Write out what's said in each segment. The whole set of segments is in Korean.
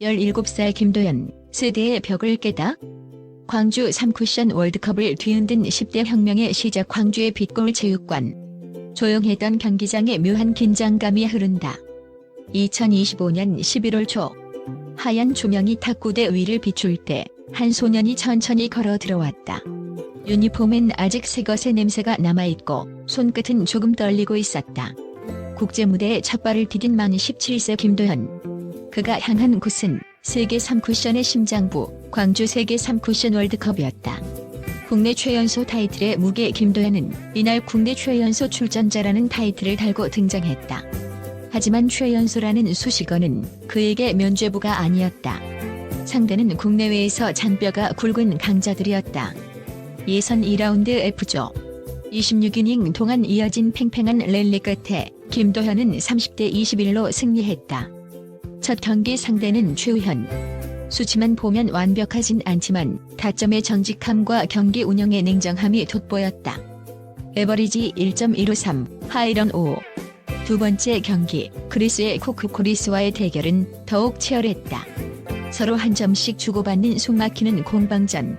17살 김도연, 세대의 벽을 깨다. 광주 3쿠션 월드컵을 뒤흔든 10대 혁명의 시작 광주의 빛골 체육관. 조용했던 경기장에 묘한 긴장감이 흐른다. 2025년 11월 초. 하얀 조명이 탁구대 위를 비출 때 한 소년이 천천히 걸어 들어왔다. 유니폼엔 아직 새것의 냄새가 남아있고 손끝은 조금 떨리고 있었다. 국제무대에 첫 발을 디딘 만 17세 김도현. 그가 향한 곳은 세계 3쿠션의 심장부 광주 세계 3쿠션 월드컵이었다. 국내 최연소 타이틀의 무게 김도현은 이날 국내 최연소 출전자라는 타이틀을 달고 등장했다. 하지만 최연소라는 수식어는 그에게 면죄부가 아니었다. 상대는 국내외에서 잔뼈가 굵은 강자들이었다. 예선 2라운드 F조 26이닝 동안 이어진 팽팽한 랠리 끝에 김도현은 30대 21로 승리했다. 첫 경기 상대는 최우현. 수치만 보면 완벽하진 않지만 타점의 정직함과 경기 운영의 냉정함이 돋보였다. 에버리지 1.153, 하이런 5. 두 번째 경기, 그리스의 코크 코리스와의 대결은 더욱 치열했다. 서로 한 점씩 주고받는 속막히는 공방전.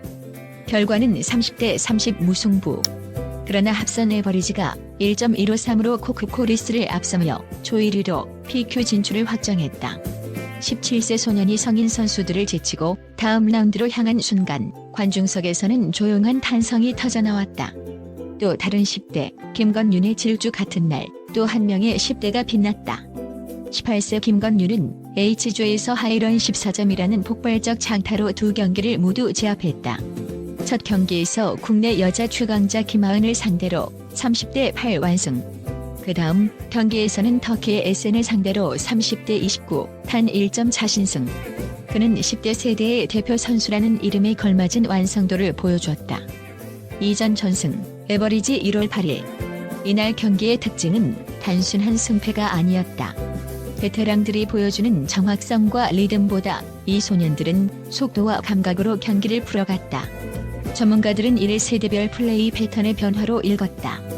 결과는 30대 30 무승부. 그러나 합선 에버리지가 1.153으로 코크 코리스를 앞서며 조1위로 PQ 진출을 확정했다. 17세 소년이 성인 선수들을 제치고 다음 라운드로 향한 순간 관중석에서는 조용한 탄성이 터져나왔다. 또 다른 10대 김건윤의 질주 같은 날 또 한 명의 10대가 빛났다. 18세 김건윤은 H조에서 하이런 14점이라는 폭발적 장타로 두 경기를 모두 제압했다. 첫 경기에서 국내 여자 최강자 김하은을 상대로 30대 8 완승. 그 다음 경기에서는 터키의 SN을 상대로 30대 29, 단 1점 자신승. 그는 10대 세대의 대표 선수라는 이름에 걸맞은 완성도를 보여줬다. 이전 전승, 에버리지 1월 8일. 이날 경기의 특징은 단순한 승패가 아니었다. 베테랑들이 보여주는 정확성과 리듬보다 이 소년들은 속도와 감각으로 경기를 풀어갔다. 전문가들은 이를 세대별 플레이 패턴의 변화로 읽었다.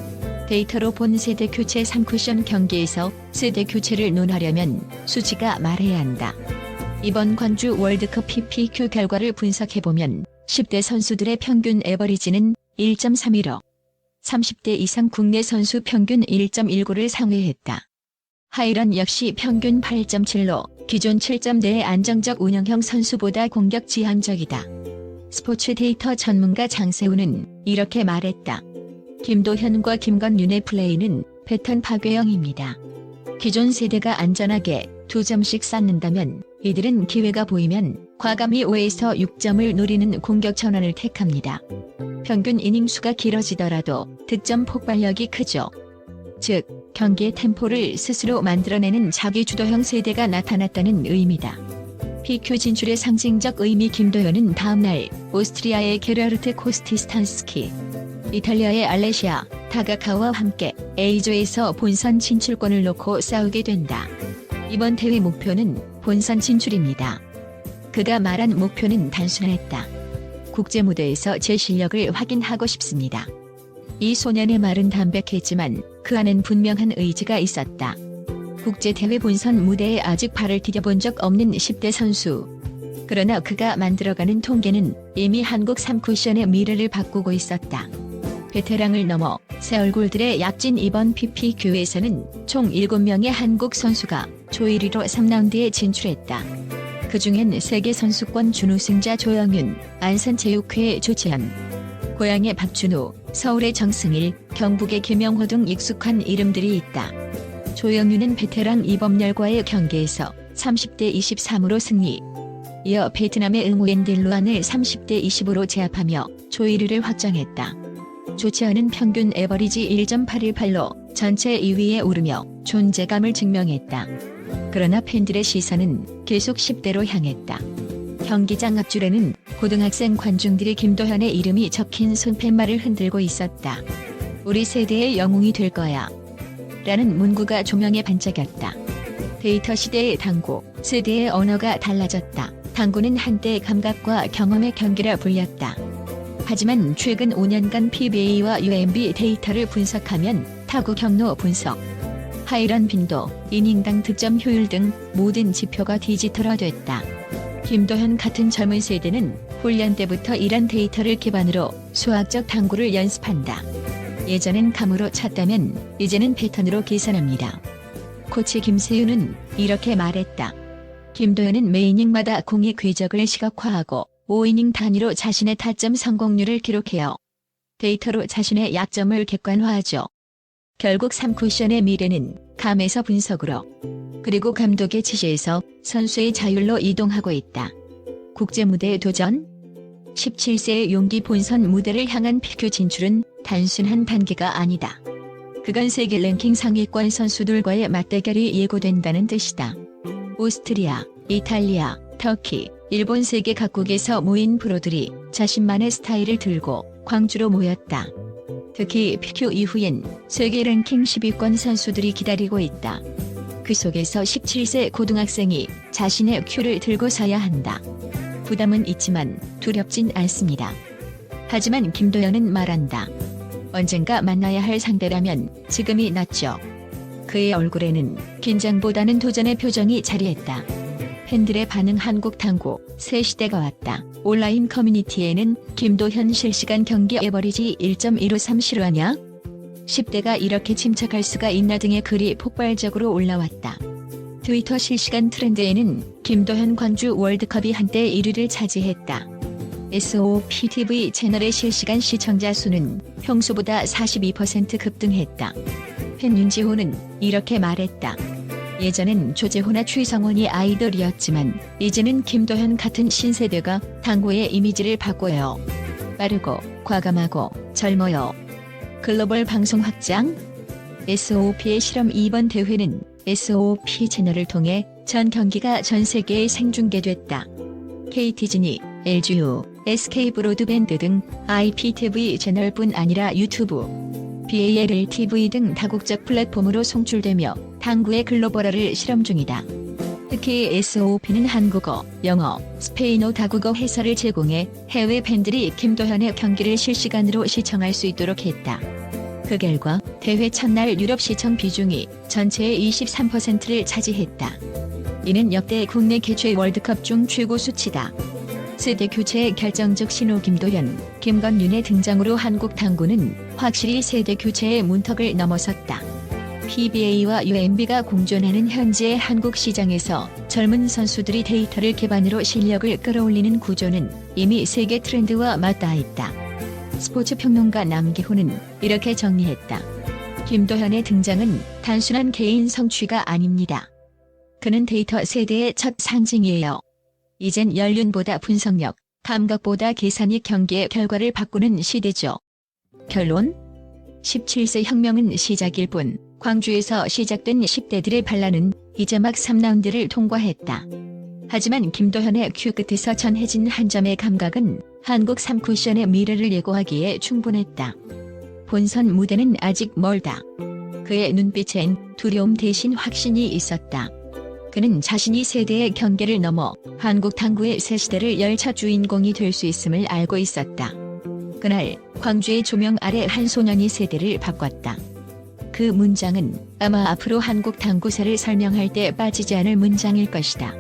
데이터로 본 세대 교체 3쿠션 경기에서 세대 교체를 논하려면 수치가 말해야 한다. 이번 광주 월드컵 PPQ 결과를 분석해보면 10대 선수들의 평균 에버리지는 1.31억, 30대 이상 국내 선수 평균 1.19를 상회했다. 하이런 역시 평균 8.7로 기존 7.4의 안정적 운영형 선수보다 공격 지향적이다. 스포츠 데이터 전문가 장세우는 이렇게 말했다. 김도현과 김건윤의 플레이는 패턴 파괴형입니다. 기존 세대가 안전하게 두 점씩 쌓는다면 이들은 기회가 보이면 과감히 5에서 6점을 노리는 공격 전환을 택합니다. 평균 이닝 수가 길어지더라도 득점 폭발력이 크죠. 즉, 경기의 템포를 스스로 만들어내는 자기 주도형 세대가 나타났다는 의미다. PQ 진출의 상징적 의미 김도현은 다음날 오스트리아의 게르르트 코스티스탄스키, 이탈리아의 알레시아, 다가카와 함께 A조에서 본선 진출권을 놓고 싸우게 된다. 이번 대회 목표는 본선 진출입니다. 그가 말한 목표는 단순했다. 국제 무대에서 제 실력을 확인하고 싶습니다. 이 소년의 말은 담백했지만 그 안엔 분명한 의지가 있었다. 국제 대회 본선 무대에 아직 발을 디뎌본 적 없는 10대 선수. 그러나 그가 만들어가는 통계는 이미 한국 3쿠션의 미래를 바꾸고 있었다. 베테랑을 넘어 새 얼굴들의 약진 이번 PPQ에서는 총 7명의 한국 선수가 조 1위로 3라운드에 진출했다. 그중엔 세계 선수권 준우승자 조영윤, 안산체육회의 조채현, 고향의 박준호, 서울의 정승일, 경북의 김영호 등 익숙한 이름들이 있다. 조영윤은 베테랑 이범렬과의 경기에서 30대 23으로 승리. 이어 베트남의 응우엔 딜루안을 30대 20으로 제압하며 조 1위를 확정했다. 조치현은 평균 에버리지 1.818로 전체 2위에 오르며 존재감을 증명했다. 그러나 팬들의 시선은 계속 10대로 향했다. 경기장 앞줄에는 고등학생 관중들이 김도현의 이름이 적힌 손팻말을 흔들고 있었다. 우리 세대의 영웅이 될 거야. 라는 문구가 조명에 반짝였다. 데이터 시대의 당구, 세대의 언어가 달라졌다. 당구는 한때 감각과 경험의 경기라 불렸다. 하지만 최근 5년간 PBA와 UMB 데이터를 분석하면 타구 경로 분석, 하이런 빈도, 이닝당 득점 효율 등 모든 지표가 디지털화됐다. 김도현 같은 젊은 세대는 훈련 때부터 이런 데이터를 기반으로 수학적 탐구를 연습한다. 예전엔 감으로 찼다면 이제는 패턴으로 계산합니다. 코치 김세윤은 이렇게 말했다. 김도현은 매 이닝마다 공의 궤적을 시각화하고 5이닝 단위로 자신의 타점 성공률을 기록해요. 데이터로 자신의 약점을 객관화하죠. 결국 3쿠션의 미래는 감에서 분석으로 그리고 감독의 지시에서 선수의 자율로 이동하고 있다. 국제 무대에 도전 17세의 용기 본선 무대를 향한 피규 진출은 단순한 단계가 아니다. 그건 세계 랭킹 상위권 선수들과의 맞대결이 예고된다는 뜻이다. 오스트리아, 이탈리아, 터키, 일본 세계 각국에서 모인 프로들이 자신만의 스타일을 들고 광주로 모였다. 특히 PQ 이후엔 세계 랭킹 10위권 선수들이 기다리고 있다. 그 속에서 17세 고등학생이 자신의 큐를 들고 서야 한다. 부담은 있지만 두렵진 않습니다. 하지만 김도현은 말한다. 언젠가 만나야 할 상대라면 지금이 낫죠. 그의 얼굴에는 긴장보다는 도전의 표정이 자리했다. 팬들의 반응 한국 당구 새 시대가 왔다. 온라인 커뮤니티에는 김도현 실시간 경기 에버리지 1.153 실화냐? 10대가 이렇게 침착할 수가 있나 등의 글이 폭발적으로 올라왔다. 트위터 실시간 트렌드에는 김도현 광주 월드컵이 한때 1위를 차지했다. SOPTV 채널의 실시간 시청자 수는 평소보다 42% 급등했다. 팬 윤지호는 이렇게 말했다. 예전엔 조재호나 최성원이 아이돌이었지만 이제는 김도현 같은 신세대가 당구의 이미지를 바꿔요. 빠르고 과감하고 젊어요. 글로벌 방송 확장 SOP의 실험 2번 대회는 SOP 채널을 통해 전 경기가 전 세계에 생중계됐다. KT진이 LGU, SK브로드밴드 등 IPTV 채널뿐 아니라 유튜브, BALTV 등 다국적 플랫폼으로 송출되며 당구의 글로벌화를 실험 중이다. 특히 SOP는 한국어, 영어, 스페인어 다국어 해설을 제공해 해외 팬들이 김도현의 경기를 실시간으로 시청할 수 있도록 했다. 그 결과 대회 첫날 유럽 시청 비중이 전체의 23%를 차지했다. 이는 역대 국내 개최 월드컵 중 최고 수치다. 세대 교체의 결정적 신호 김도현, 김건윤의 등장으로 한국 당구는 확실히 세대 교체의 문턱을 넘어섰다. PBA와 UMB가 공존하는 현재의 한국 시장에서 젊은 선수들이 데이터를 기반으로 실력을 끌어올리는 구조는 이미 세계 트렌드와 맞닿아 있다. 스포츠 평론가 남기호는 이렇게 정리했다. 김도현의 등장은 단순한 개인 성취가 아닙니다. 그는 데이터 세대의 첫 상징이에요. 이젠 연륜보다 분석력, 감각보다 계산이 경기의 결과를 바꾸는 시대죠. 결론? 17세 혁명은 시작일 뿐 광주에서 시작된 10대들의 반란은 이제 막 3라운드를 통과했다. 하지만 김도현의 큐 끝에서 전해진 한 점의 감각은 한국 3쿠션의 미래를 예고하기에 충분했다. 본선 무대는 아직 멀다. 그의 눈빛엔 두려움 대신 확신이 있었다. 그는 자신이 세대의 경계를 넘어 한국 당구의 새 시대를 열차 주인공이 될 수 있음을 알고 있었다. 그날 광주의 조명 아래 한 소년이 세대를 바꿨다. 그 문장은 아마 앞으로 한국 당구사를 설명할 때 빠지지 않을 문장일 것이다.